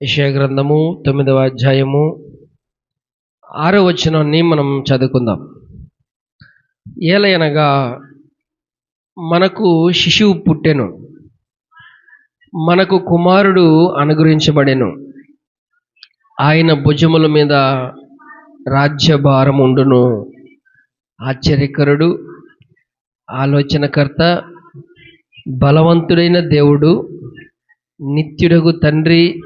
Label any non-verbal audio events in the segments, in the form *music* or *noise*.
విషయ గ్రంథము తొమ్మిదవ అధ్యాయము ఆరో వచనాన్ని మనం చదువుకుందాం. ఏలయనగా మనకు శిశువు పుట్టెను. మనకు కుమారుడు అనుగ్రహించబడెను. ఆయన భుజముల మీద రాజ్యభారం ఉండును. ఆశ్చర్యకరుడు ఆలోచనకర్త బలవంతుడైన దేవుడు నిత్యుడగు తండ్రి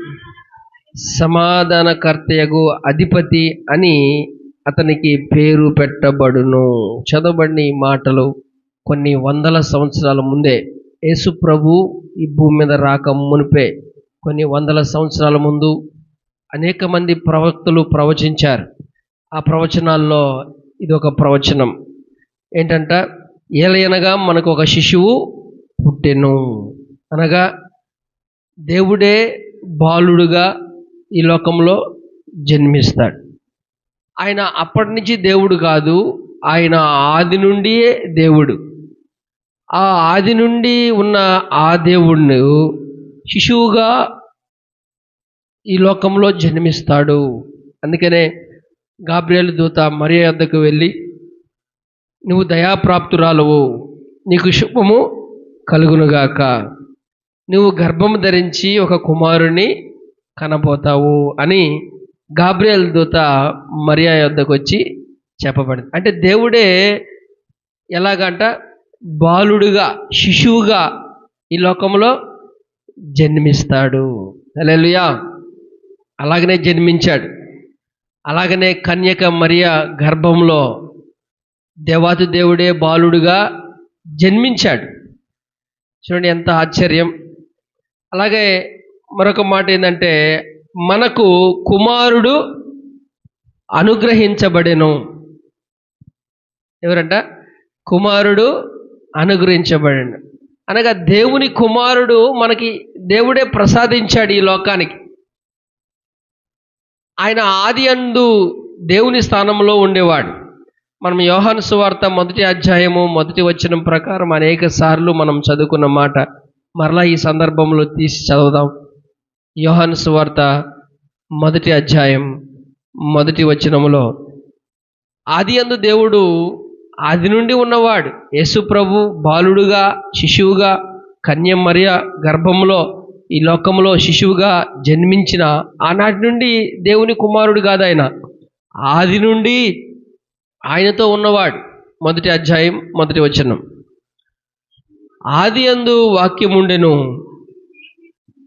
సమాధానకర్తయగు అధిపతి అని అతనికి పేరు పెట్టబడును. చదవబడిన ఈ మాటలు కొన్ని వందల సంవత్సరాల ముందే యేసు ప్రభు ఈ భూమి మీద రాక మునిపే కొన్ని వందల సంవత్సరాల ముందు అనేక మంది ప్రవక్తలు ప్రవచించారు. ఆ ప్రవచనాల్లో ఇది ఒక ప్రవచనం. ఏంటంట? ఏలయనగా మనకు ఒక శిశువు పుట్టెను. అనగా దేవుడే బాలుడుగా ఈ లోకంలో జన్మిస్తాడు. ఆయన అప్పటి నుంచి దేవుడు కాదు ఆయన ఆది నుండియే దేవుడు. ఆ ఆది నుండి ఉన్న ఆ దేవుణ్ణి శిశువుగా ఈ లోకంలో జన్మిస్తాడు. అందుకనే గాబ్రియల్ దూత మరియ వద్దకు వెళ్ళి నువ్వు దయాప్రాప్తురాలవు నీకు శుభము కలుగునుగాక. నువ్వు గర్భము ధరించి ఒక కుమారుని కనబోతావు అని గాబ్రియల్ దూత మరియా యొద్దకు వచ్చి చెప్పబడింది. అంటే దేవుడే ఎలాగంట బాలుడుగా శిశువుగా ఈ లోకంలో జన్మిస్తాడు. అలెలుయా అలాగనే జన్మించాడు. అలాగనే కన్యక మరియ గర్భంలో దేవాతి దేవుడే బాలుడుగా జన్మించాడు. చూడండి ఎంత ఆశ్చర్యం. అలాగే మరొక మాట ఏంటంటే మనకు కుమారుడు అనుగ్రహించబడెను. ఎవరంట? కుమారుడు అనుగ్రహించబడెను. అనగా దేవుని కుమారుడు మనకి దేవుడే ప్రసాదించాడు ఈ లోకానికి. ఆయన ఆది అందు దేవుని స్థానంలో ఉండేవాడు. మనం యోహాను సువార్త మొదటి అధ్యాయము మొదటి వచనం ప్రకారం అనేక సార్లు మనం చదువుకున్న మాట మరలా ఈ సందర్భంలో తీసి చదువుదాం. యోహాను సువార్త మొదటి అధ్యాయం మొదటి వచనములో ఆది అందు దేవుడు ఆది నుండి ఉన్నవాడు యేసు ప్రభు బాలుడుగా శిశువుగా కన్యం మరియ గర్భంలో ఈ లోకంలో శిశువుగా జన్మించిన ఆనాటి నుండి దేవుని కుమారుడు కాదాయన. ఆది నుండి ఆయనతో ఉన్నవాడు. మొదటి అధ్యాయం మొదటి వచనం. ఆది అందు వాక్యం ఉండెను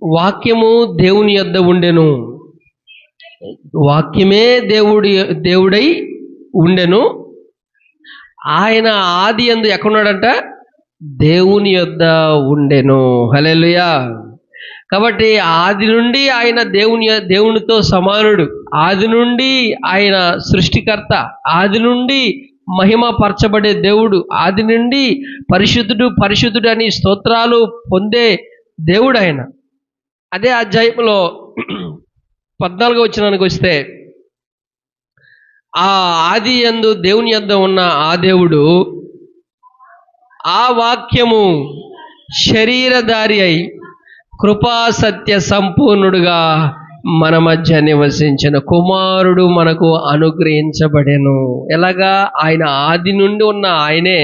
వాక్యము దేవుని యొద్ద ఉండెను. వాక్యమే దేవుడి దేవుడై ఉండెను. ఆయన ఆది అందు ఎక్కడున్నాడంట? దేవుని యొద్ద ఉండెను. హలెలుయా కాబట్టి ఆది నుండి ఆయన దేవుని దేవునితో సమానుడు. ఆది నుండి ఆయన సృష్టికర్త. ఆది నుండి మహిమ పరచబడే దేవుడు. ఆది నుండి పరిశుద్ధుడు పరిశుద్ధుడు అని స్తోత్రాలు పొందే దేవుడు ఆయన. అదే అధ్యాయంలో పద్నాలుగో వచ్చినానికి వస్తే ఆ ఆది యందు దేవుని యొద్ద ఉన్న ఆ దేవుడు ఆ వాక్యము శరీరధారి అయి కృపా సత్య సంపూర్ణుడుగా మన మధ్య నివసించిన కుమారుడు మనకు అనుగ్రహించబడెను. ఎలాగా? ఆయన ఆది నుండి ఉన్న ఆయనే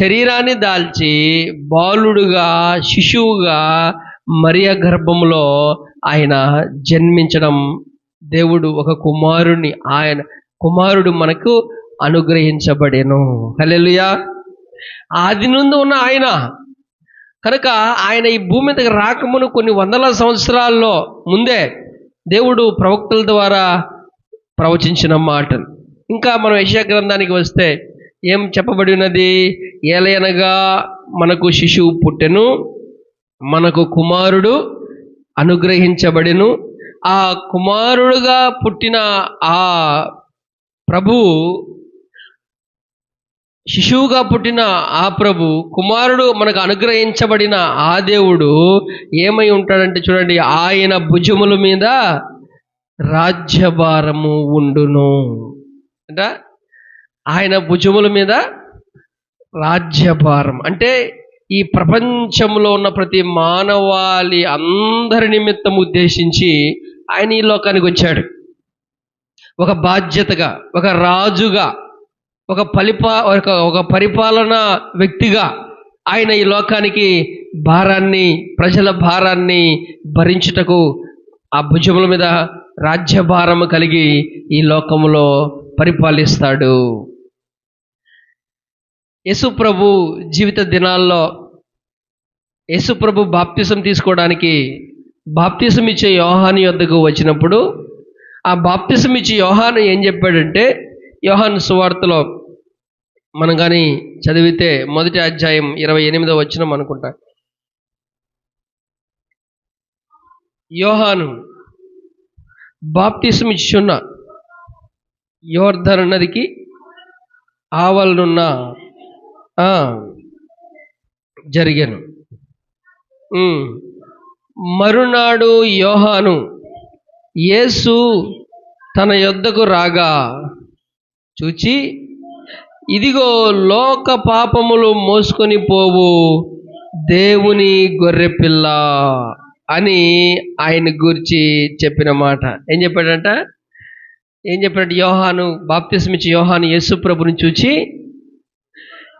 శరీరాన్ని దాల్చి బాలుడుగా శిశువుగా మరియ గర్భంలో ఆయన జన్మించడం దేవుడు ఒక కుమారుని ఆయన కుమారుడు మనకు అనుగ్రహించబడెను. హలెలుయా ఆది నుండి ఉన్న ఆయన. కనుక ఆయన ఈ భూమి మీదకి రాకమును కొన్ని వందల సంవత్సరాల్లో ముందే దేవుడు ప్రవక్తల ద్వారా ప్రవచించిన మాటలు ఇంకా మనం యశా గ్రంథానికి వస్తే ఏం చెప్పబడి ఉన్నది? ఏలయనగా మనకు శిశువు పుట్టెను. మనకు కుమారుడు అనుగ్రహించబడెను. ఆ కుమారుడుగా పుట్టిన ఆ ప్రభు శిశువుగా పుట్టిన ఆ ప్రభు కుమారుడు మనకు అనుగ్రహించబడిన ఆ దేవుడు ఏమై ఉంటాడంటే చూడండి ఆయన భుజముల మీద రాజ్యభారము ఉండును. అంట ఆయన భుజముల మీద రాజ్యభారం. అంటే ఈ ప్రపంచంలో ఉన్న ప్రతి మానవాళి అందరి నిమిత్తం ఉద్దేశించి ఆయన ఈ లోకానికి వచ్చాడు. ఒక బాధ్యతగా ఒక రాజుగా ఒక పరిపా ఒక ఒక పరిపాలన వ్యక్తిగా ఆయన ఈ లోకానికి భారాన్ని ప్రజల భారాన్ని భరించుటకు ఆ భుజముల మీద రాజ్యభారము కలిగి ఈ లోకములో పరిపాలిస్తాడు. యేసుప్రభు జీవిత దినాల్లో యేసుప్రభు బాప్తిసం తీసుకోవడానికి బాప్తిసం ఇచ్చే యోహాను యొద్దకు వచ్చినప్పుడు ఆ బాప్తిసం ఇచ్చే యోహాను ఏం చెప్పాడంటే యోహాను సువార్తలో మనం కానీ చదివితే మొదటి అధ్యాయం ఇరవై ఎనిమిదో వచ్చిన అనుకుంటా. యోహాను బాప్తిసం ఇచ్చున్న యోర్ధర్ నదికి ఆవలనున్న జరిగాను. మరునాడు యోహాను యేసు తన యొద్దకు రాగా చూచి ఇదిగో లోక పాపములు మోసుకొని పోవు దేవుని గొర్రెపిల్ల అని ఆయన గురించి చెప్పిన మాట. ఏం చెప్పాడంట? ఏం చెప్పాడంటే? యోహాను బాప్తిస్మిచ్చి యోహాను యేసు ప్రభుని చూచి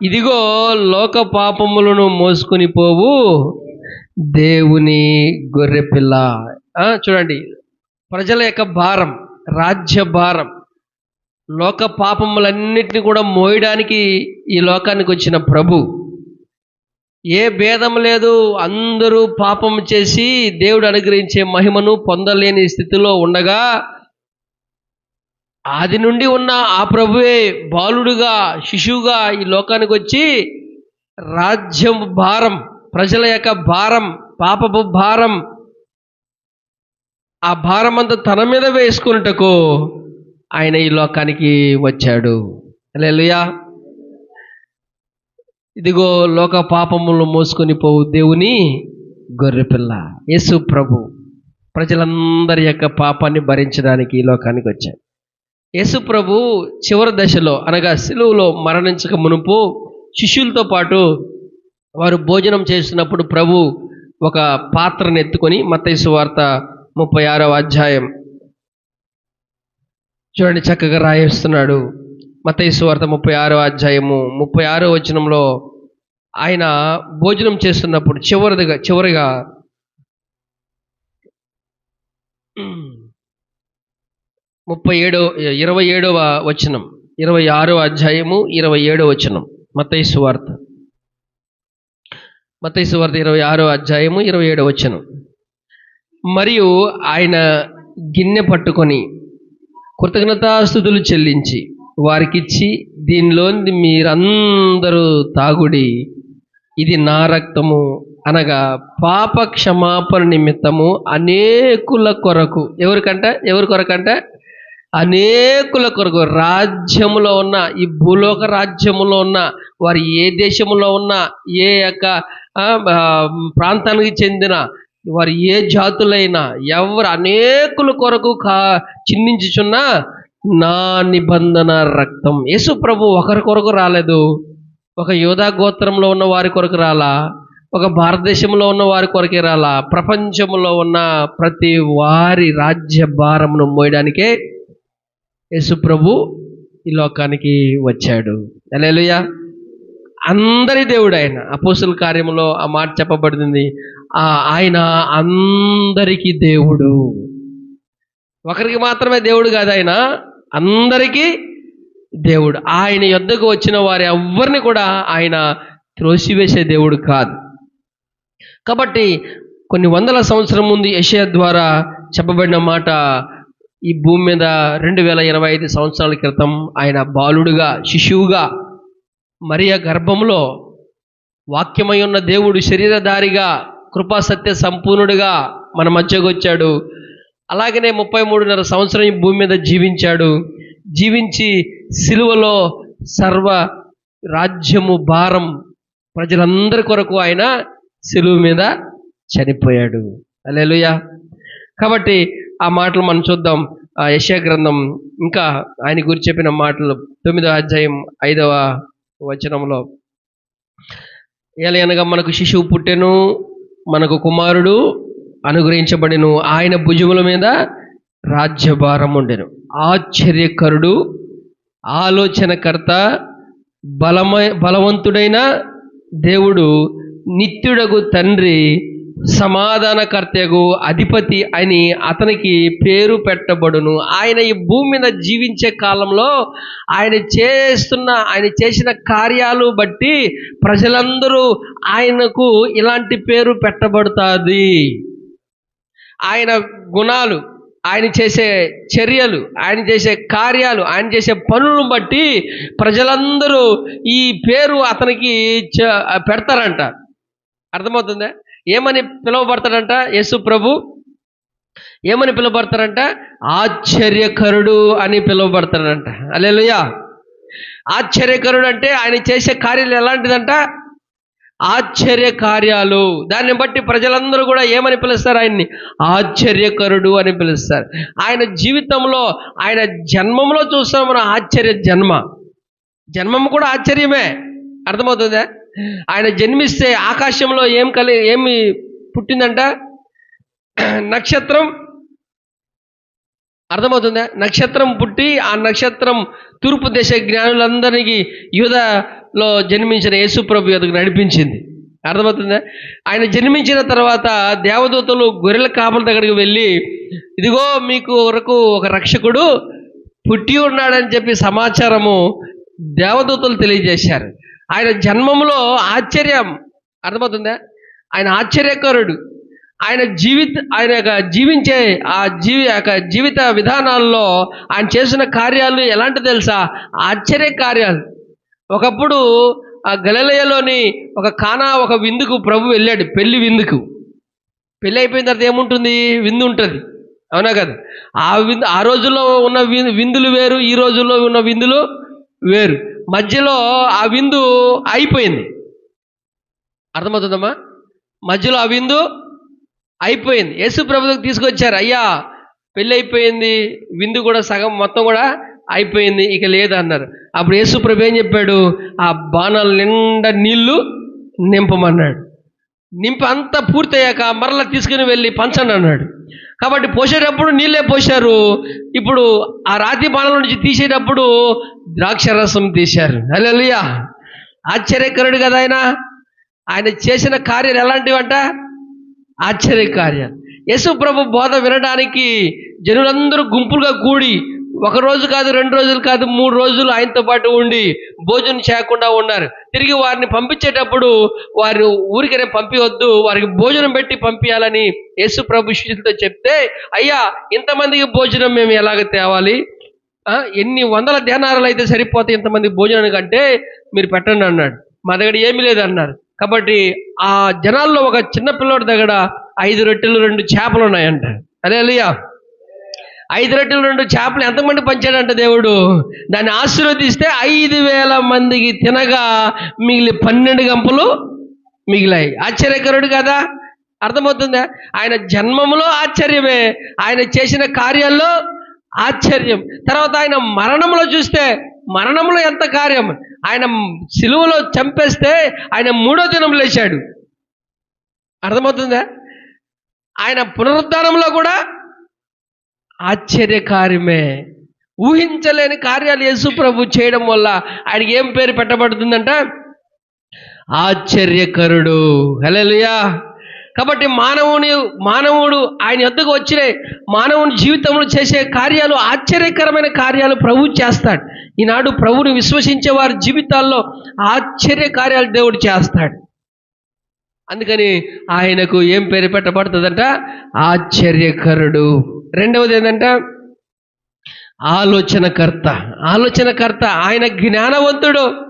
ఇదిగో లోక పాపములను మోసుకొని పోవు దేవుని గొర్రెపిల్ల. చూడండి. ప్రజల యొక్క భారం రాజ్య భారం. లోక పాపములన్నిటిని కూడా మోయడానికి ఈ లోకానికి వచ్చిన ప్రభు. ఏ భేదం లేదు అందరూ పాపం చేసి దేవుడు అనుగ్రహించే మహిమను పొందలేని స్థితిలో ఉండగా ఆది నుండి ఉన్న ఆ ప్రభువే బాలుడుగా శిశువుగా ఈ లోకానికి వచ్చి రాజ్యం భారం ప్రజల యొక్క భారం పాపపు భారం ఆ భారం అంతా తన మీద వేసుకున్నటకు ఆయన ఈ లోకానికి వచ్చాడు. లేలుయా ఇదిగో లోక పాపములు మోసుకొని పోవు దేవుని గొర్రెపిల్ల యేసు ప్రభు ప్రజలందరి యొక్క పాపాన్ని భరించడానికి ఈ లోకానికి వచ్చాడు. యేసు ప్రభు చివరి దశలో అనగా సిలువలో మరణించక మునుపు శిష్యులతో పాటు వారు భోజనం చేస్తున్నప్పుడు ప్రభు ఒక పాత్రను ఎత్తుకొని మత్తయి వార్త ముప్పై ఆరవ అధ్యాయం చూడండి చక్కగా రాయిస్తున్నాడు. మత్తయి వార్త ముప్పై ఆరో అధ్యాయము ముప్పై ఆరో వచనంలో ఆయన భోజనం చేస్తున్నప్పుడు చివరిదిగా చివరిగా ముప్పై ఏడో ఇరవై ఏడవ వచనం ఇరవై ఆరో అధ్యాయము ఇరవై ఏడో వచనం మత్తయి సువార్త. మత్తయి సువార్త ఇరవై ఆరో అధ్యాయము ఇరవై ఏడవ వచనం. మరియు ఆయన గిన్నె పట్టుకొని కృతజ్ఞతాస్థుతులు చెల్లించి వారికిచ్చి దీనిలోని మీరందరూ తాగుడి ఇది నా రక్తము అనగా పాప క్షమాపణ నిమిత్తము అనేకుల కొరకు. ఎవరికంట? ఎవరి కొరకంట? అనేకుల కొరకు రాజ్యములో ఉన్న ఈ భూలోక రాజ్యములో ఉన్న వారు ఏ దేశంలో ఉన్న ఏ యొక్క ప్రాంతానికి చెందిన వారు ఏ జాతులైనా ఎవరు అనేకుల కొరకు కా చిందించుచున్న నా నిబంధన రక్తం. యేసు ప్రభు ఒకరి కొరకు రాలేదు. ఒక యోధా గోత్రంలో ఉన్న వారి కొరకు రాలా? ఒక భారతదేశంలో ఉన్న వారి కొరకే రాలా? ప్రపంచంలో ఉన్న ప్రతి వారి రాజ్య భారమును మోయడానికే యేసు ప్రభు ఈ లోకానికి వచ్చాడు. అలెలుయా అందరి దేవుడు ఆయన అపోస్తుల కార్యంలో ఆ మాట చెప్పబడింది. ఆ ఆయన అందరికీ దేవుడు. ఒకరికి మాత్రమే దేవుడు కాదు ఆయన అందరికీ దేవుడు. ఆయన యొద్దకు వచ్చిన వారి ఎవ్వరిని కూడా ఆయన త్రోసివేసే దేవుడు కాదు. కాబట్టి కొన్ని వందల సంవత్సరం ముందు యషయ ద్వారా చెప్పబడిన మాట ఈ భూమి మీద రెండు వేల ఇరవై ఐదు సంవత్సరాల క్రితం ఆయన బాలుడుగా శిశువుగా మరియ గర్భంలో వాక్యమై ఉన్న దేవుడు శరీరధారిగా కృపాసత్య సంపూర్ణుడిగా మన మధ్యకు వచ్చాడు. అలాగనే ముప్పై మూడున్నర సంవత్సరం ఈ భూమి మీద జీవించాడు. జీవించి సిలువలో సర్వ రాజ్యము భారం ప్రజలందరి కొరకు ఆయన సిలువు మీద చనిపోయాడు. అలెలుయా కాబట్టి ఆ మాటలు మనం చూద్దాం. ఆ యశా గ్రంథం ఇంకా ఆయన గురి చెప్పిన మాటలు తొమ్మిదవ అధ్యాయం ఐదవ వచనంలో. ఎలయనగా మనకు శిశువు పుట్టెను మనకు కుమారుడు అనుగ్రహించబడిను ఆయన భుజముల మీద రాజ్యభారం ఉండెను. ఆశ్చర్యకరుడు ఆలోచనకర్త బలమ బలవంతుడైన దేవుడు నిత్యుడగు తండ్రి సమాధానకర్తయగు అధిపతి అని అతనికి పేరు పెట్టబడును. ఆయన ఈ భూమి మీద జీవించే కాలంలో ఆయన చేస్తున్న ఆయన చేసిన కార్యాలు బట్టి ప్రజలందరూ ఆయనకు ఇలాంటి పేరు పెట్టబడుతుంది. ఆయన గుణాలు ఆయన చేసే చర్యలు ఆయన చేసే కార్యాలు ఆయన చేసే పనులను బట్టి ప్రజలందరూ ఈ పేరు అతనికి పెడతారంట. అర్థమవుతుందా? ఏమని పిలువబడతాడంట? యేసు ప్రభు. ఏమని పిలువబడతారంట ఆశ్చర్యకరుడు అని పిలువబడతాడంట. అలెలుయా ఆశ్చర్యకరుడు అంటే ఆయన చేసే కార్యాలు ఎలాంటిదంట? ఆశ్చర్య కార్యాలు దాన్ని బట్టి ప్రజలందరూ కూడా ఏమని పిలుస్తారు ఆయన్ని? ఆశ్చర్యకరుడు అని పిలుస్తారు. ఆయన జీవితంలో ఆయన జన్మంలో చూస్తాం మనం ఆశ్చర్య జన్మ. జన్మం కూడా ఆశ్చర్యమే. అర్థమవుతుందా? ఆయన జన్మిస్తే ఆకాశంలో ఏం కలి ఏమి పుట్టిందంట? *clears throat* నక్షత్రం. అర్థమవుతుందా? నక్షత్రం పుట్టి ఆ నక్షత్రం తూర్పు దేశ జ్ఞానులందరికీ యూదలో జన్మించిన యేసుప్రభు ఎదుగు నడిపించింది. అర్థమవుతుందా? ఆయన జన్మించిన తర్వాత దేవదూతలు గొర్రెల కాపల దగ్గరికి వెళ్ళి ఇదిగో మీకు వరకు ఒక రక్షకుడు పుట్టి ఉన్నాడని చెప్పి సమాచారము దేవదూతలు తెలియజేశారు. ఆయన జన్మంలో ఆశ్చర్యం. అర్థమవుతుందా? ఆయన ఆశ్చర్యకరుడు. ఆయన జీవిత ఆయన యొక్క జీవించే ఆ జీవి యొక్క జీవిత విధానాల్లో ఆయన చేసిన కార్యాలు ఎలాంటి తెలుసా? ఆశ్చర్య కార్యాలు. ఒకప్పుడు ఆ గలలయలోని ఒక కానా ఒక విందుకు ప్రభు వెళ్ళాడు పెళ్ళి విందుకు. పెళ్ళి అయిపోయిన తర్వాత ఏముంటుంది? విందు ఉంటుంది. అవునా కదా? ఆ విందు ఆ రోజుల్లో ఉన్న విందులు వేరు ఈ రోజుల్లో ఉన్న విందులు వేరు. మధ్యలో ఆ విందు అయిపోయింది. అర్థమవుతుందమ్మా? మధ్యలో ఆ విందు అయిపోయింది. యేసు ప్రభుకి తీసుకొచ్చారు. అయ్యా పెళ్ళి అయిపోయింది విందు కూడా సగం మొత్తం కూడా అయిపోయింది ఇక లేదు అన్నారు. అప్పుడు యేసు ప్రభు ఏం చెప్పాడు? ఆ బాణాల నిండా నీళ్ళు నింపమన్నాడు. నింప అంతా పూర్తయ్యాక మరలా తీసుకుని వెళ్ళి పంచండి అన్నాడు. కాబట్టి పోసేటప్పుడు నీళ్ళే పోశారు. ఇప్పుడు ఆ రాతి బాణల నుంచి తీసేటప్పుడు ద్రాక్షరసం తీశారు. అలెలుయా ఆశ్చర్యకరుడు కదా ఆయన. ఆయన చేసిన కార్యాలు ఎలాంటివంట? ఆశ్చర్య కార్యాలు యేసు ప్రభు బోధ వినడానికి జనులందరూ గుంపులుగా కూడి ఒక రోజు కాదు రెండు రోజులు కాదు మూడు రోజులు ఆయనతో పాటు ఉండి భోజనం చేయకుండా ఉన్నారు. తిరిగి వారిని పంపించేటప్పుడు వారు ఊరికనే పంపివద్దు వారికి భోజనం పెట్టి పంపించాలని యేసు ప్రభు శిష్యులతో చెప్తే అయ్యా ఇంతమందికి భోజనం మేము ఎలాగ తేవాలి? ఎన్ని వందల ధ్యానాలు అయితే సరిపోతాయి ఇంతమంది భోజనానికి అంటే మీరు పెట్టండి అన్నాడు. మా దగ్గర ఏమీ లేదన్నారు కాబట్టి ఆ జనాల్లో ఒక చిన్న పిల్లోడి దగ్గర ఐదు రొట్టెలు రెండు చేపలు ఉన్నాయంట. అదే అలియా ఐదు రొట్టెలు రెండు చేపలు ఎంతమంది పంచాడంట దేవుడు? దాన్ని ఆశీర్వదిస్తే ఐదు వేల మందికి తినగా మిగిలి పన్నెండు గంపలు మిగిలాయి. ఆశ్చర్యకరుడు కదా? అర్థమవుతుందా? ఆయన జన్మములో ఆశ్చర్యమే. ఆయన చేసిన కార్యాల్లో ఆశ్చర్యం. తర్వాత ఆయన మరణంలో చూస్తే మరణంలో ఎంత కార్యం? ఆయన సిలువలో చంపేస్తే ఆయన మూడో దినం లేచాడు. అర్థమవుతుందా? ఆయన పునరుద్ధానంలో కూడా ఆశ్చర్యకార్యమే ఊహించలేని కార్యాలు యేసు ప్రభు చేయడం వల్ల ఆయనకి ఏం పేరు పెట్టబడుతుందంట? ఆశ్చర్యకరుడు. హల్లెలూయా. కాబట్టి మానవుని మానవుడు ఆయన యొద్దకు వచ్చిన మానవుని జీవితంలో చేసే కార్యాలు ఆశ్చర్యకరమైన కార్యాలు ప్రభు చేస్తాడు. ఈనాడు ప్రభుని విశ్వసించే వారి జీవితాల్లో ఆశ్చర్య కార్యాలు దేవుడు చేస్తాడు. అందుకని ఆయనకు ఏం పేరు పెట్టబడుతుందంట? ఆశ్చర్యకరుడు. రెండవది ఏంటంటే ఆలోచనకర్త. ఆలోచనకర్త ఆయన జ్ఞానవంతుడు.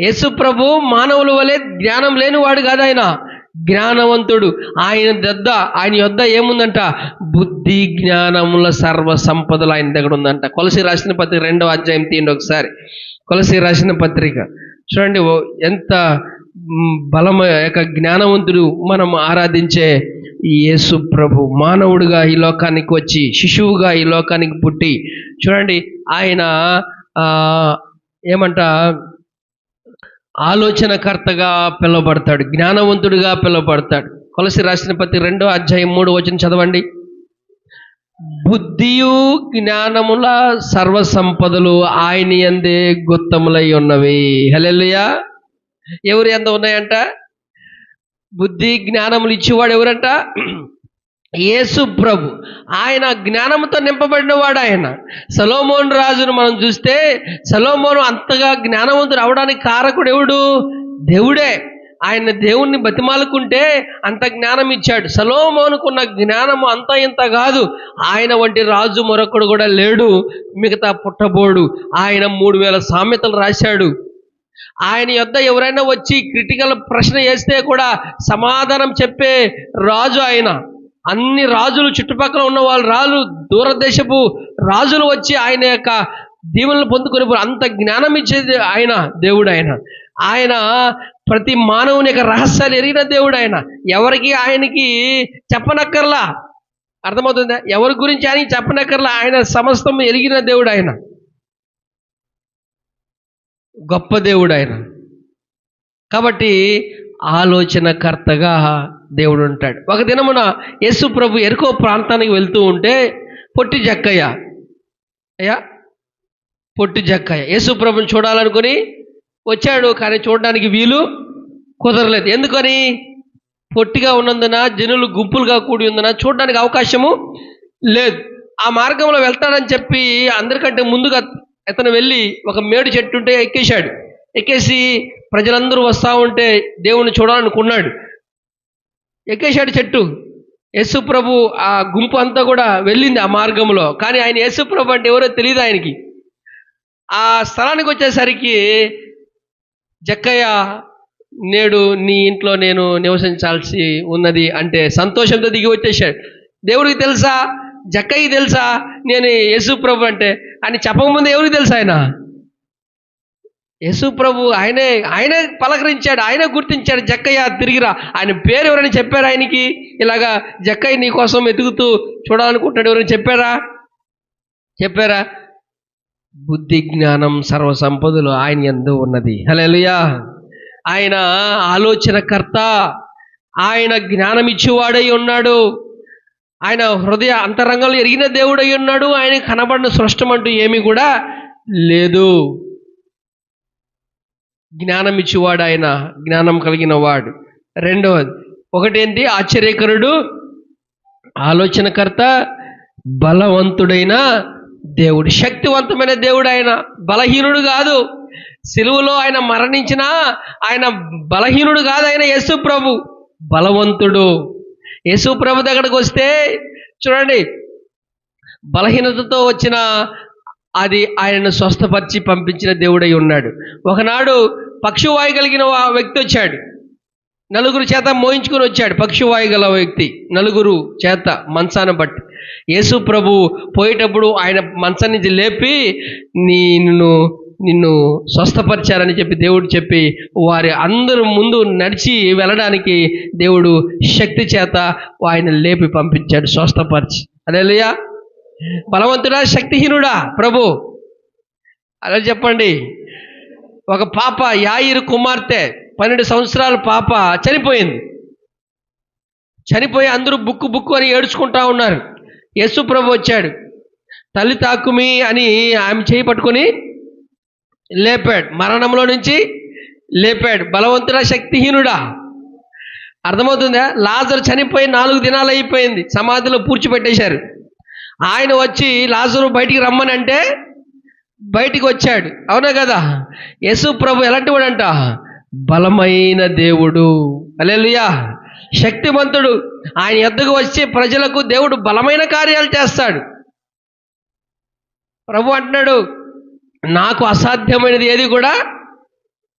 యేసు ప్రభు మానవుల వలె జ్ఞానం లేనివాడు కాదు ఆయన. జ్ఞానవంతుడు. ఆయన దద్ద ఆయన యొద్ద ఏముందంట? బుద్ధి జ్ఞానముల సర్వ సంపదలు ఆయన దగ్గర ఉందంట. కొలసి రాసిన పత్రిక రెండవ అధ్యాయం తీయండి ఒకసారి. కొలసి రాసిన పత్రిక. చూడండి ఓ ఎంత బలమ యొక్క జ్ఞానవంతుడు మనం ఆరాధించే ఈ యేసు ప్రభు మానవుడిగా ఈ లోకానికి వచ్చి శిశువుగా ఈ లోకానికి పుట్టి చూడండి ఆయన ఏమంట ఆలోచనకర్తగా పిలువబడతాడు జ్ఞానవంతుడిగా పిలువబడతాడు. కొలసి రాసిన ప్రతి రెండో అధ్యాయం మూడు వచ్చిన చదవండి. బుద్ధియు జ్ఞానముల సర్వ సంపదలు ఆయన ఎందే గుత్తములై ఉన్నవి. హలెలుయా ఎవరు ఎంత ఉన్నాయంట? బుద్ధి జ్ఞానములు ఇచ్చేవాడు ఎవరంట? యేసు ప్రభు. ఆయన జ్ఞానంతో నింపబడినవాడు ఆయన. సలోమోన్ రాజును మనం చూస్తే సలోమోను అంతగా జ్ఞానవంతుడు అవడానికి కారకుడు ఎవడు? దేవుడే. ఆయన దేవుణ్ణి బతిమాలుకుంటే అంత జ్ఞానం ఇచ్చాడు. సలోమోనుకున్న జ్ఞానము అంత ఇంత కాదు. ఆయన వంటి రాజు మరొకడు కూడా లేడు. మిగతా పుట్టబోడు. ఆయన మూడు వేల సామెతలు రాశాడు. ఆయన యొద్ ఎవరైనా వచ్చి క్రిటికల్ ప్రశ్న వేస్తే కూడా సమాధానం చెప్పే రాజు ఆయన. అన్ని రాజులు చుట్టుపక్కల ఉన్న వాళ్ళు రాజు దూరదేశపు రాజులు వచ్చి ఆయన యొక్క దీవెనలు పొందుకొని అంత జ్ఞానం ఇచ్చేది ఆయన దేవుడు ఆయన. ఆయన ప్రతి మానవుని యొక్క రహస్యాలు ఎరిగిన దేవుడు ఆయన. ఎవరికి ఆయనకి చెప్పనక్కర్లా? అర్థమవుతుందా? ఎవరి గురించి ఆయనకి చెప్పనక్కర్లా? ఆయన సమస్తం ఎరిగిన దేవుడు ఆయన. గొప్ప దేవుడు ఆయన కాబట్టి ఆలోచనకర్తగా దేవుడు ఉంటాడు ఒక దినమున యేసు ప్రభు ఎరుకో ప్రాంతానికి వెళ్తూ ఉంటే పొట్టి జక్కయ్య అయ్యా పొట్టి జక్కయ్య యేసు ప్రభుని చూడాలనుకుని వచ్చాడు కానీ చూడడానికి వీలు కుదరలేదు. ఎందుకని? పొట్టిగా ఉన్నందున జనులు గుంపులుగా కూడి ఉందన చూడడానికి అవకాశము లేదు. ఆ మార్గంలో వెళ్తాడని చెప్పి అందరికంటే ముందుగా ఇతను వెళ్ళి ఒక మేడు చెట్టు ఉంటే ఎక్కేశాడు. ఎక్కేసి ప్రజలందరూ వస్తూ ఉంటే దేవుణ్ణి చూడాలనుకున్నాడు ఎక్కేశాడు చెట్టు. యేసుప్రభు ఆ గుంపు అంతా కూడా వెళ్ళింది ఆ మార్గంలో. కానీ ఆయన యేసుప్రభు అంటే ఎవరో తెలియదు ఆయనకి. ఆ స్థలానికి వచ్చేసరికి జక్కయ్య నేడు నీ ఇంట్లో నేను నివసించాల్సి ఉన్నది అంటే సంతోషంతో దిగి వచ్చేసాడు దేవుడికి తెలుసా? జక్కయ్య తెలుసా? నేను యేసు ప్రభు అంటే. అని చెప్పకముందు ఎవరికి తెలుసా ఆయన? యేసు ప్రభు ఆయనే ఆయనే పలకరించాడు ఆయనే గుర్తించాడు జక్కయ్య తిరిగిరా. ఆయన పేరు ఎవరైనా చెప్పారా ఆయనకి? ఇలాగా జక్కయ్య నీ కోసం ఎదుగుతూ చూడాలనుకుంటున్నాడు ఎవరైనా చెప్పారా? చెప్పారా? బుద్ధి జ్ఞానం సర్వ సంపదలు ఆయన ఎందు ఉన్నది. హల్లెలూయా. ఆయన ఆలోచనకర్త. ఆయన జ్ఞానం ఇచ్చేవాడై ఉన్నాడు. ఆయన హృదయ అంతరంగంలో ఎరిగిన దేవుడై ఉన్నాడు. ఆయన కనబడిన సృష్టం అంటూ ఏమీ కూడా లేదు. జ్ఞానం ఇచ్చేవాడు ఆయన జ్ఞానం కలిగిన వాడు. రెండవది ఒకటేంటి? ఆశ్చర్యకరుడు ఆలోచనకర్త బలవంతుడైన దేవుడు. శక్తివంతమైన దేవుడు ఆయన బలహీనుడు కాదు. సిలువలో ఆయన మరణించిన ఆయన బలహీనుడు కాదు ఆయన యేసు ప్రభు బలవంతుడు. యేసు ప్రభు దగ్గరకు వస్తే చూడండి బలహీనతతో వచ్చిన అది ఆయనను స్వస్థపరిచి పంపించిన దేవుడై ఉన్నాడు. ఒకనాడు పక్షివాయు కలిగిన వ్యక్తి వచ్చాడు. నలుగురు చేత మోయించుకుని వచ్చాడు. పక్షివాయు గల వ్యక్తి నలుగురు చేత మంచాన బట్టి యేసు ప్రభు పోయేటప్పుడు ఆయన మంచం నుంచి లేపి నిన్ను నిన్ను స్వస్థపరిచారని చెప్పి దేవుడు చెప్పి వారి అందరు ముందు నడిచి వెళ్ళడానికి దేవుడు శక్తి చేత ఆయన లేపి పంపించాడు. స్వస్థపరిచి. అదేలయ్యా బలవంతుడా శక్తిహీనుడా ప్రభు. అలా చెప్పండి. ఒక పాప యాయిరు కుమార్తె పన్నెండు సంవత్సరాల పాప చనిపోయింది. చనిపోయి అందరూ బుక్కు బుక్కు అని ఏడ్చుకుంటా ఉన్నారు. యేసు ప్రభు వచ్చాడు. తల్లి తాకుమి అని ఆమె చేయి పట్టుకొని లేపాడు. మరణంలో నుంచి లేపాడు. బలవంతుడా శక్తిహీనుడా? అర్థమవుతుందా? లాజరు చనిపోయి నాలుగు దినాలు అయిపోయింది. సమాధిలో పూడ్చిపెట్టేశారు. ఆయన వచ్చి లాజరు బయటికి రమ్మని అంటే బయటికి వచ్చాడు. అవునా కదా? యశు ప్రభు ఎలాంటి వాడంట బలమైన దేవుడు. అలెలుయా శక్తివంతుడు. ఆయన ఎద్దకు వచ్చి ప్రజలకు దేవుడు బలమైన కార్యాలు చేస్తాడు. ప్రభు అంటున్నాడు నాకు అసాధ్యమైనది ఏది కూడా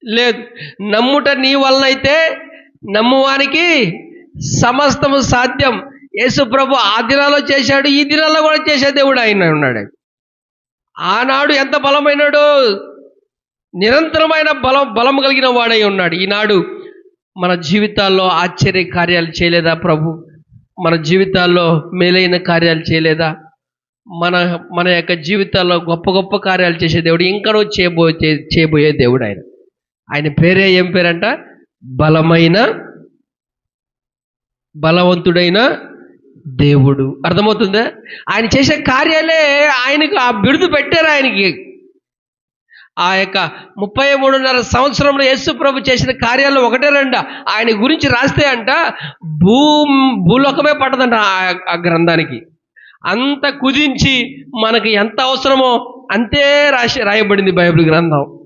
లేదు. నమ్ముట నీ వల్లనైతే నమ్మువానికి సమస్తము సాధ్యం. యేసు ప్రభు ఆ దినాల్లో చేశాడు ఈ దినాల్లో కూడా చేసే దేవుడు ఆయన ఉన్నాడు. ఆనాడు ఎంత బలమైనడు? నిరంతరమైన బలం బలం కలిగిన వాడై ఉన్నాడు. ఈనాడు మన జీవితాల్లో ఆశ్చర్య కార్యాలు చేయలేదా ప్రభు? మన జీవితాల్లో మేలైన కార్యాలు చేయలేదా? మన మన యొక్క జీవితాల్లో గొప్ప గొప్ప కార్యాలు చేసే దేవుడు ఇంకనూ చేయబోయే చేయబోయే దేవుడు ఆయన. ఆయన పేరే ఏం పేరంట? బలమైన బలవంతుడైన దేవుడు. అర్థమవుతుందా? ఆయన చేసే కార్యాలే ఆయనకు ఆ బిడుదు పెట్టారు ఆయనకి. ఆ యొక్క ముప్పై మూడున్నర సంవత్సరంలో యేసు ప్రభు చేసిన కార్యాలు ఒకటే రెండ? ఆయన గురించి రాస్తే అంట భూ భూలోకమే పడదంట ఆ గ్రంథానికి. అంత కుదించి మనకి ఎంత అవసరమో అంతే రాసి రాయబడింది బైబిల్ గ్రంథం.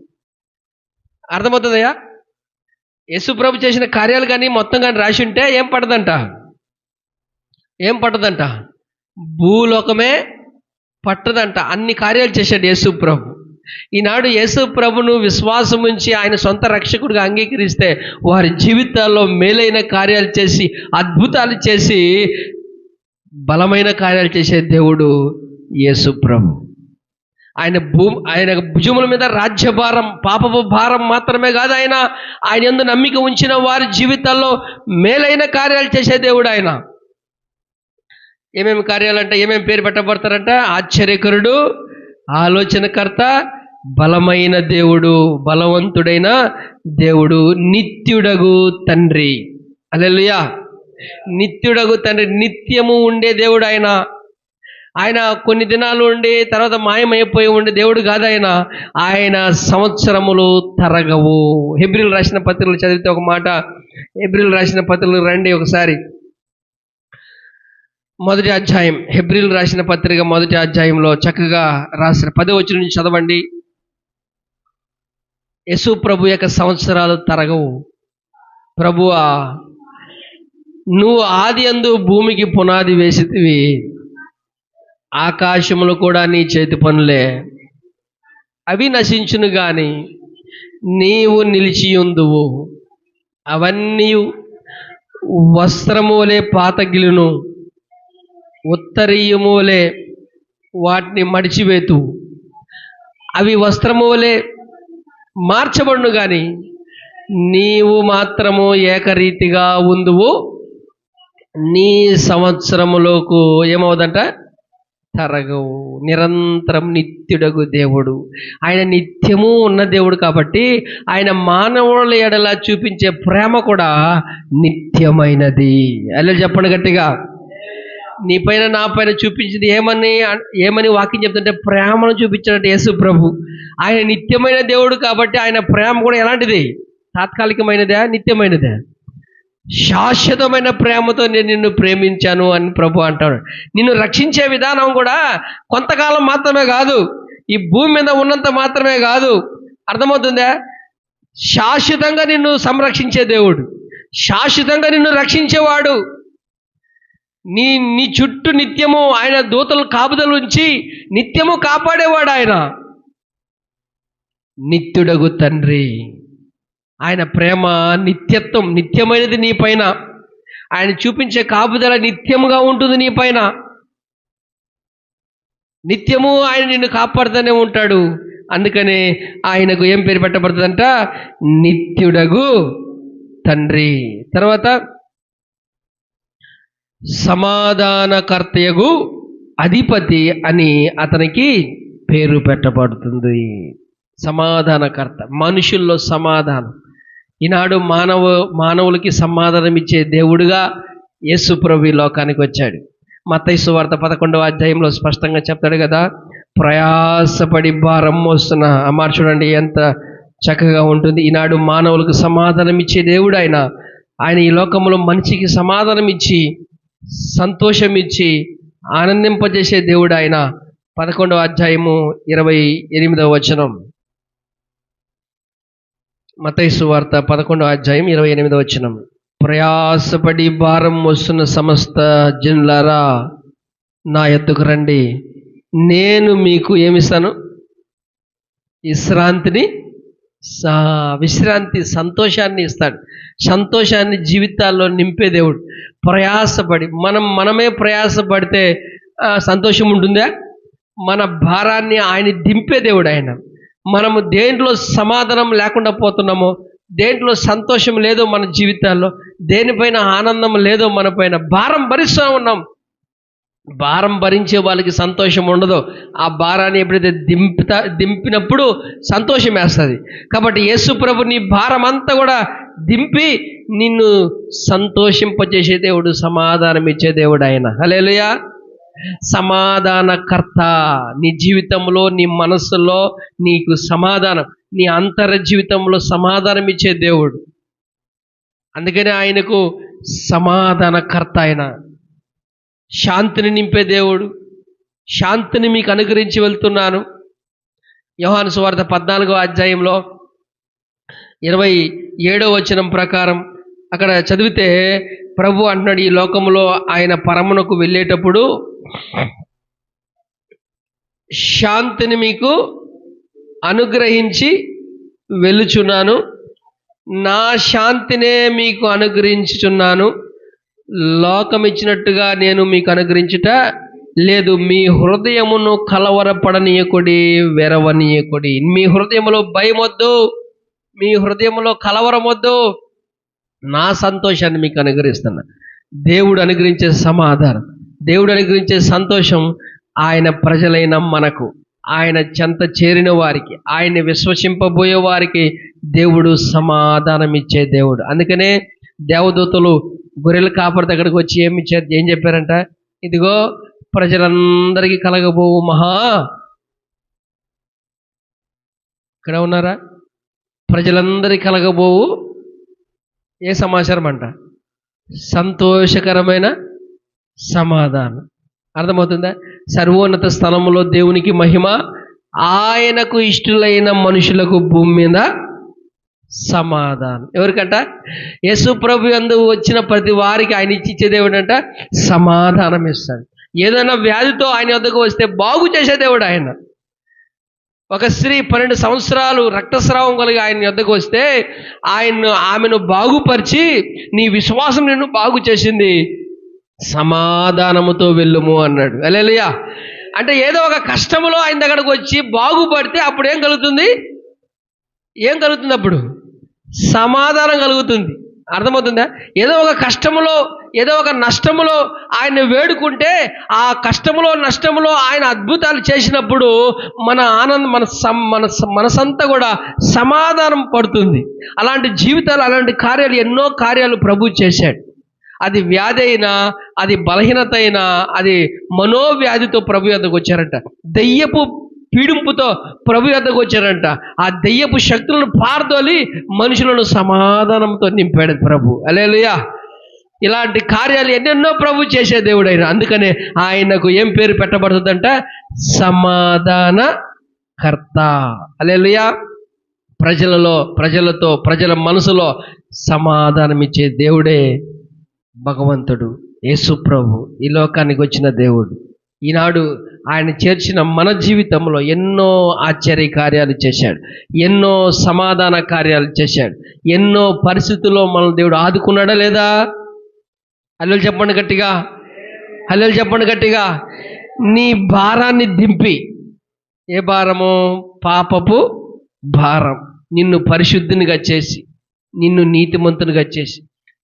అర్థమవుతుందయ్యా? యేసు ప్రభు చేసిన కార్యాలు కానీ మొత్తం కానీ రాసి ఉంటే ఏం పడదంట? ఏం పట్టదంట భూలోకమే పట్టదంట. అన్ని కార్యాలు చేశాడు యేసు ప్రభు. ఈనాడు యేసు ప్రభును విశ్వాసం ఉంచి ఆయన సొంత రక్షకుడిగా అంగీకరిస్తే వారి జీవితాల్లో మేలైన కార్యాలు చేసి అద్భుతాలు చేసి బలమైన కార్యాలు చేసే దేవుడు యేసు ప్రభు. ఆయన భూ ఆయన భుజముల మీద రాజ్యభారం పాపపు భారం మాత్రమే కాదు ఆయన ఆయన ఎందు నమ్మిక ఉంచిన వారి జీవితాల్లో మేలైన కార్యాలు చేసే దేవుడు ఆయన. ఏమేమి కార్యాలంటే ఏమేమి పేరు పెట్టబడతారంట? ఆశ్చర్యకరుడు ఆలోచనకర్త బలమైన దేవుడు బలవంతుడైన దేవుడు నిత్యుడగు తండ్రి. అలెలుయా నిత్యుడగు తండ్రి నిత్యము ఉండే దేవుడు ఆయన. ఆయన కొన్ని దినాలు ఉండి తర్వాత మాయమైపోయి ఉండే దేవుడు కాదు ఆయన. ఆయన సంవత్సరములు తరగవు. హెబ్రిల్ రాసిన పత్రికలు చదివితే ఒక మాట హెబ్రిల్ రాసిన పత్రికలు రండి ఒకసారి. మొదటి అధ్యాయం హెబ్రిల్ రాసిన పత్రిక మొదటి అధ్యాయంలో చక్కగా రాసిన పదే వచ్చిన నుంచి చదవండి. యశు ప్రభు యొక్క సంవత్సరాలు తరగవు. ప్రభువా నువ్వు ఆది అందు భూమికి పునాది వేసితివి. ఆకాశములు కూడా నీ చేతి పనులే. అవి నశించును గాని నీవు నిలిచియుందువు. అవన్నీ వస్త్రములే పాతగిలును ఉత్తరీయములే వాటిని మడిచివేతు. అవి వస్త్రములే మార్చబడును గాని నీవు మాత్రము ఏకరీతిగా ఉందువు. నీ సంవత్సరములోకు ఏమవుదంట? తరగవు. నిరంతరం నిత్యుడగు దేవుడు. ఆయన నిత్యము ఉన్న దేవుడు కాబట్టి ఆయన మానవుల ఎడల చూపించే ప్రేమ కూడా నిత్యమైనది. అలా చెప్పండి గట్టిగా. నీ పైన నా పైన చూపించింది ఏమని ఏమని వాక్యం చెప్తుంటే ప్రేమను చూపించినట్టు యేసు ప్రభు. ఆయన నిత్యమైన దేవుడు కాబట్టి ఆయన ప్రేమ కూడా ఎలాంటిది? తాత్కాలికమైనదా? నిత్యమైనదా? శాశ్వతమైన ప్రేమతో నేను నిన్ను ప్రేమించాను అని ప్రభు అంటాడు. నిన్ను రక్షించే విధానం కూడా కొంతకాలం మాత్రమే కాదు. ఈ భూమి మీద ఉన్నంత మాత్రమే కాదు. అర్థమవుతుందా? శాశ్వతంగా నిన్ను సంరక్షించే దేవుడు. శాశ్వతంగా నిన్ను రక్షించేవాడు. నీ నీ చుట్టూ నిత్యము ఆయన దూతలు కాపుదలు ఉంచి నిత్యము కాపాడేవాడు ఆయన. నిత్యుడగు తండ్రి. ఆయన ప్రేమ నిత్యత్వం నిత్యమైనది నీ పైన. ఆయన చూపించే కాపుదల నిత్యముగా ఉంటుంది నీ పైన. నిత్యము ఆయన నిన్ను కాపాడుతూనే ఉంటాడు. అందుకనే ఆయనకు ఏం పేరు పెట్టబడుతుందంట? నిత్యుడగు తండ్రి. తర్వాత సమాధానకర్తయగు అధిపతి అని అతనికి పేరు పెట్టబడుతుంది. సమాధానకర్త మనుషుల్లో సమాధానం. ఈనాడు మానవ మానవులకి సమాధానం ఇచ్చే దేవుడుగా యేసు ప్రభు లోకానికి వచ్చాడు. మత్తైసు వార్త పదకొండవ అధ్యాయంలో స్పష్టంగా చెప్తాడు కదా ప్రయాసపడి భారం మోస్తున్న అమ్మారు చూడండి ఎంత చక్కగా ఉంటుంది. ఈనాడు మానవులకు సమాధానం ఇచ్చే దేవుడు ఆయన. ఆయన ఈ లోకంలో మనిషికి సమాధానం ఇచ్చి సంతోషం ఇచ్చి ఆనందింపజేసే దేవుడు ఆయన. పదకొండవ అధ్యాయము ఇరవై ఎనిమిదవ వచనం. మతైసు వార్త పదకొండో అధ్యాయం ఇరవై ఎనిమిదో వచ్చిన ప్రయాసపడి భారం వస్తున్న సమస్త జనులారా నా ఎత్తుకు రండి. నేను మీకు ఏమిస్తాను? విశ్రాంతిని సా- విశ్రాంతి సంతోషాన్ని ఇస్తాడు. సంతోషాన్ని జీవితాల్లో నింపే దేవుడు. ప్రయాసపడి మనం మనమే ప్రయాసపడితే సంతోషం ఉంటుందా? మన భారాన్ని ఆయన దింపే దేవుడు ఆయన. మనము దేంట్లో సమాధానం లేకుండా పోతున్నామో దేంట్లో సంతోషం లేదో మన జీవితాల్లో దేనిపైన ఆనందం లేదో మన పైన భారం భరిస్తూ ఉన్నాం. భారం భరించే వాళ్ళకి సంతోషం ఉండదు. ఆ భారాన్ని ఎప్పుడైతే దింపుతా దింపినప్పుడు సంతోషం వేస్తుంది. కాబట్టి యేసు ప్రభు నీ భారం అంతా కూడా దింపి నిన్ను సంతోషింపజేసే దేవుడు సమాధానం ఇచ్చే దేవుడు ఆయన. హలేలుయా సమాధానకర్త. నీ జీవితంలో నీ మనసులో నీకు సమాధానం నీ అంతర జీవితంలో సమాధానం ఇచ్చే దేవుడు. అందుకని ఆయనకు సమాధానకర్త ఆయన. శాంతిని నింపే దేవుడు. శాంతిని మీకు అనుగ్రహించి వెళ్తున్నాను. యోహాను సువార్త పద్నాలుగో అధ్యాయంలో ఇరవై ఏడో వచనం ప్రకారం అక్కడ చదివితే ప్రభు అంటున్నాడు ఈ లోకంలో ఆయన పరమునకు వెళ్ళేటప్పుడు శాంతిని మీకు అనుగ్రహించి వెళ్ళుచున్నాను నా శాంతినే మీకు అనుగ్రహించుచున్నాను. లోకమిచ్చినట్టుగా నేను మీకు అనుగ్రహించుట లేదు. మీ హృదయమును కలవరపడనీయకుడి వెరవనీయకుడి. మీ హృదయములో భయం వద్దు మీ హృదయంలో కలవరం వద్దు నా సంతోషాన్ని మీకు అనుగ్రహిస్తున్నా. దేవుడు అనుగ్రహించే సమాధానం. దేవుడు అనుగ్రహించే సంతోషం ఆయన ప్రజలైన మనకు. ఆయన చెంత చేరిన వారికి ఆయన్ని విశ్వసింపబోయే వారికి దేవుడు సమాధానం ఇచ్చే దేవుడు. అందుకనే దేవదూతలు గొర్రెల కాపరి దగ్గరకు వచ్చి ఏమి ఇచ్చారు? ఏం చెప్పారంట? ఇదిగో ప్రజలందరికీ కలగబోవు మహా. ఇక్కడ ఉన్నారా? ప్రజలందరికీ కలగబోవు. ఏ సమాచారం అంట? సంతోషకరమైన సమాధానం. అర్థమవుతుందా? సర్వోన్నత స్థలంలో దేవునికి మహిమ ఆయనకు ఇష్టలైన మనుషులకు భూమి మీద సమాధానం. ఎవరికంట? యేసు ప్రభు అందు వచ్చిన ప్రతి వారికి ఆయన ఇచ్చిచ్చే ఏమిటంట సమాధానం ఇస్తాడు. ఏదైనా వ్యాధితో ఆయన వద్దకు వస్తే బాగు చేసే దేవుడు ఆయన. ఒక స్త్రీ పన్నెండు సంవత్సరాలు రక్తస్రావం కలిగి ఆయన వద్దకు వస్తే ఆయన ఆమెను బాగుపరిచి నీ విశ్వాసం నిన్ను బాగు చేసింది. సమాధానముతో వెళ్ళుము అన్నాడు. అలేలియా అంటే ఏదో ఒక కష్టములో ఆయన దగ్గరకు వచ్చి బాగుపడితే అప్పుడు ఏం కలుగుతుంది? ఏం కలుగుతుంది అప్పుడు? సమాధానం కలుగుతుంది. అర్థమవుతుందా? ఏదో ఒక కష్టములో ఏదో ఒక నష్టములో ఆయన వేడుకుంటే ఆ కష్టములో నష్టములో ఆయన అద్భుతాలు చేసినప్పుడు మన ఆనందం మన సం మన మనసంతా కూడా సమాధానం పడుతుంది. అలాంటి జీవితాలు అలాంటి కార్యాలు ఎన్నో కార్యాలు ప్రభు చేశాడు. అది వ్యాధి అయినా అది బలహీనత అయినా అది మనోవ్యాధితో ప్రభు యొద్దకు వచ్చారంట. దెయ్యపు పీడింపుతో ప్రభు యొద్దకు వచ్చారంట. ఆ దెయ్యపు శక్తులను పారదోలి మనుషులను సమాధానంతో నింపాడు ప్రభు. అలేలుయా ఇలాంటి కార్యాలు ఎన్నెన్నో ప్రభు చేసే దేవుడు ఆయన అందుకనే ఆయనకు ఏం పేరు పెట్టబడుతుందంట? సమాధాన కర్త అలేలుయా ప్రజలలో ప్రజలతో ప్రజల మనసులో సమాధానం ఇచ్చే దేవుడే. భగవంతుడు యేసుప్రభు ఈ లోకానికి వచ్చిన దేవుడు. ఈనాడు ఆయన చేర్చిన మన జీవితంలో ఎన్నో ఆశ్చర్య కార్యాలు చేశాడు. ఎన్నో సమాధాన కార్యాలు చేశాడు. ఎన్నో పరిస్థితుల్లో మన దేవుడు ఆదుకున్నాడా లేదా? హల్లెలు చెప్పండి గట్టిగా. హల్లెలు చెప్పండి గట్టిగా. నీ భారాన్ని దింపి. ఏ భారము? పాపపు భారం. నిన్ను పరిశుద్ధినిగా చేసి నిన్ను నీతిమంతునిగా చేసి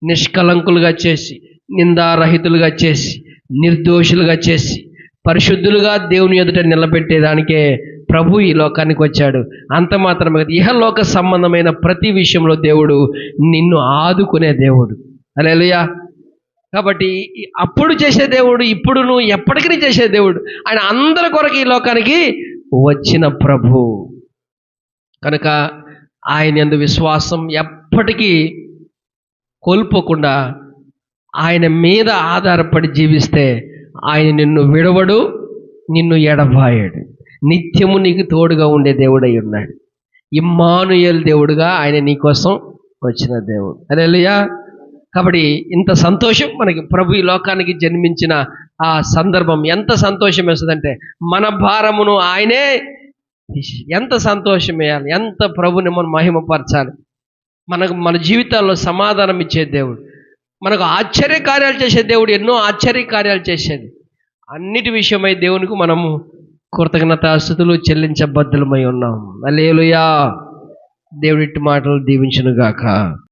నిష్కలంకులుగా చేసి నిందారహితులుగా చేసి నిర్దోషులుగా చేసి పరిశుద్ధులుగా దేవుని ఎదుట నిలబెట్టేదానికే ప్రభు ఈ లోకానికి వచ్చాడు. అంత మాత్రమే కదా ఇహలోక సంబంధమైన ప్రతి విషయంలో దేవుడు నిన్ను ఆదుకునే దేవుడు. అలేలుయా కాబట్టి అప్పుడు చేసే దేవుడు ఇప్పుడు నువ్వు ఎప్పటికీ చేసే దేవుడు. ఆయన అందరి కొరకు ఈ లోకానికి వచ్చిన ప్రభు. కనుక ఆయన ఎందు విశ్వాసం ఎప్పటికీ కోల్పోకుండా ఆయన మీద ఆధారపడి జీవిస్తే ఆయన నిన్ను విడవడు నిన్ను ఎడబాయడు. నిత్యము నీకు తోడుగా ఉండే దేవుడై ఉన్నాడు. ఇమ్మానుయల్ దేవుడుగా ఆయన నీకోసం వచ్చిన దేవుడు. అలేలుయా కాబట్టి ఇంత సంతోషం మనకి ప్రభు ఈ లోకానికి జన్మించిన ఆ సందర్భం ఎంత సంతోషం వేస్తుందంటే మన భారమును ఆయనే ఎంత సంతోషం వేయాలి ఎంత ప్రభుని మనం మహిమపరచాలి. మనకు మన జీవితాల్లో సమాధానం ఇచ్చే దేవుడు. మనకు ఆశ్చర్య కార్యాలు చేసే దేవుడు ఎన్నో ఆశ్చర్య కార్యాలు చేసేది. అన్నిటి విషయమై దేవునికి మనము కృతజ్ఞతాస్థుతులు చెల్లించబద్ధులమై ఉన్నాం. అలేలుయా దేవుడి మాటలు దీవించునుగాక.